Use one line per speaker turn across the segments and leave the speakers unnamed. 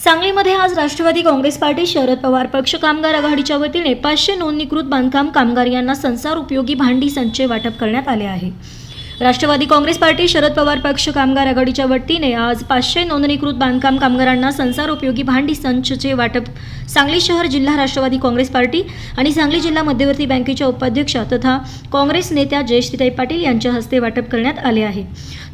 सांगलीमध्ये आज राष्ट्रवादी काँग्रेस पार्टी शरद पवार पक्ष कामगार आघाडीच्या वतीने पाचशे नोंदणीकृत बांधकाम कामगार यांना संसार उपयोगी भांडी संचय वाटप करण्यात आले आहे. राष्ट्रवादी काँग्रेस पार्टी शरद पवार पक्ष कामगार आघाडीच्या वतीने आज पाचशे नोंदणीकृत बांधकाम कामगारांना संसार उपयोगी भांडी संचचे वाटप. सांगली शहर जिल्हा राष्ट्रवादी काँग्रेस पार्टी आणि सांगली जिल्हा मध्यवर्ती बँकेच्या उपाध्यक्षा तथा काँग्रेस नेत्या जयश्रीताई पाटील यांच्या हस्ते वाटप करण्यात आले आहे.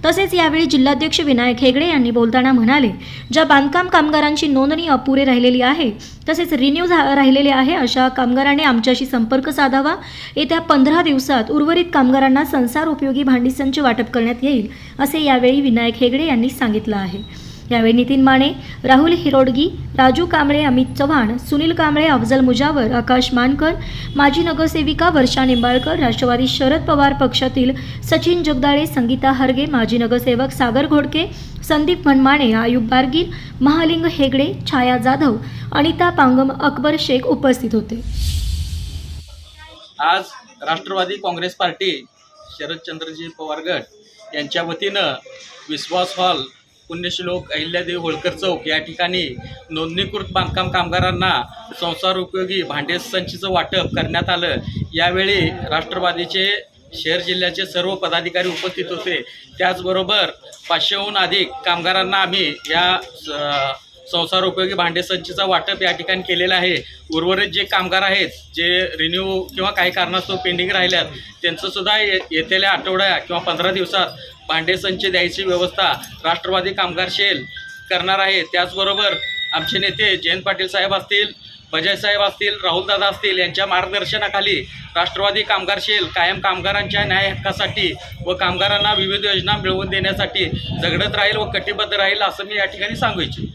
तसेच यावेळी जिल्हाध्यक्ष विनायक हेगडे यांनी बोलताना म्हणाले ज्या बांधकाम कामगारांची नोंदणी अपुरे राहिलेली आहे तसेच रिन्यू राहिलेले आहे अशा कामगारांनी आमच्याशी संपर्क साधावा. येत्या पंधरा दिवसात उर्वरित कामगारांना संसार उपयोगी भांडी संच वाटप करण्यात येईल असे यावेळी विनायक हेगडे यांनी सांगितलं आहे. यावेळी नितीन माने राहुल हिरोडगी राजू कांबळे अमित चव्हाण सुनील कांबळे अफजल मुजावर आकाश मानकर माजी नगरसेविका वर्षा निंबाळकर राष्ट्रवादी शरद पवार पक्षातील सचिन जगदाळे संगीता हरगे माजी नगरसेवक सागर घोडके संदीप मनमाणे आयुब बारगीर महालिंग हेगडे छाया जाधव अनिता पांगम अकबर शेख उपस्थित होते.
आज राष्ट्रवादी काँग्रेस पार्टी शरदचंद्रजी पवार गट यांच्या वतीनं विश्वास हॉल पुण्यश्लोक अहिल्यादेवी होळकर चौक या ठिकाणी नोंदणीकृत बांधकाम कामगारांना संसार उपयोगी भांडे संचीचं वाटप करण्यात आलं. यावेळी राष्ट्रवादीचे शहर जिल्ह्याचे सर्व पदाधिकारी उपस्थित होते. त्याचबरोबर पाचशेहून अधिक कामगारांना आम्ही या स- संसार उपयोगी भांडे संचीचा वाटप या ठिकाणी केलेलं आहे. उर्वरित जे कामगार आहेत जे रिन्यू किंवा काही कारणास्तव पेंडिंग राहिल्यात त्यांचं सुद्धा ये येतेल्या आठवड्या किंवा पंधरा दिवसात भांडे संच द्यायची व्यवस्था राष्ट्रवादी कामगार शेल करणार आहे. त्याचबरोबर आमचे नेते जयंत पाटील साहेब असतील अजय साहेब असतील राहुलदादा असतील यांच्या मार्गदर्शनाखाली राष्ट्रवादी कामगार शेल कायम कामगारांच्या न्याय हक्कासाठी व कामगारांना विविध योजना मिळवून देण्यासाठी झगडत राहील व कटिबद्ध राहील असं मी या ठिकाणी सांगू इच्छितो.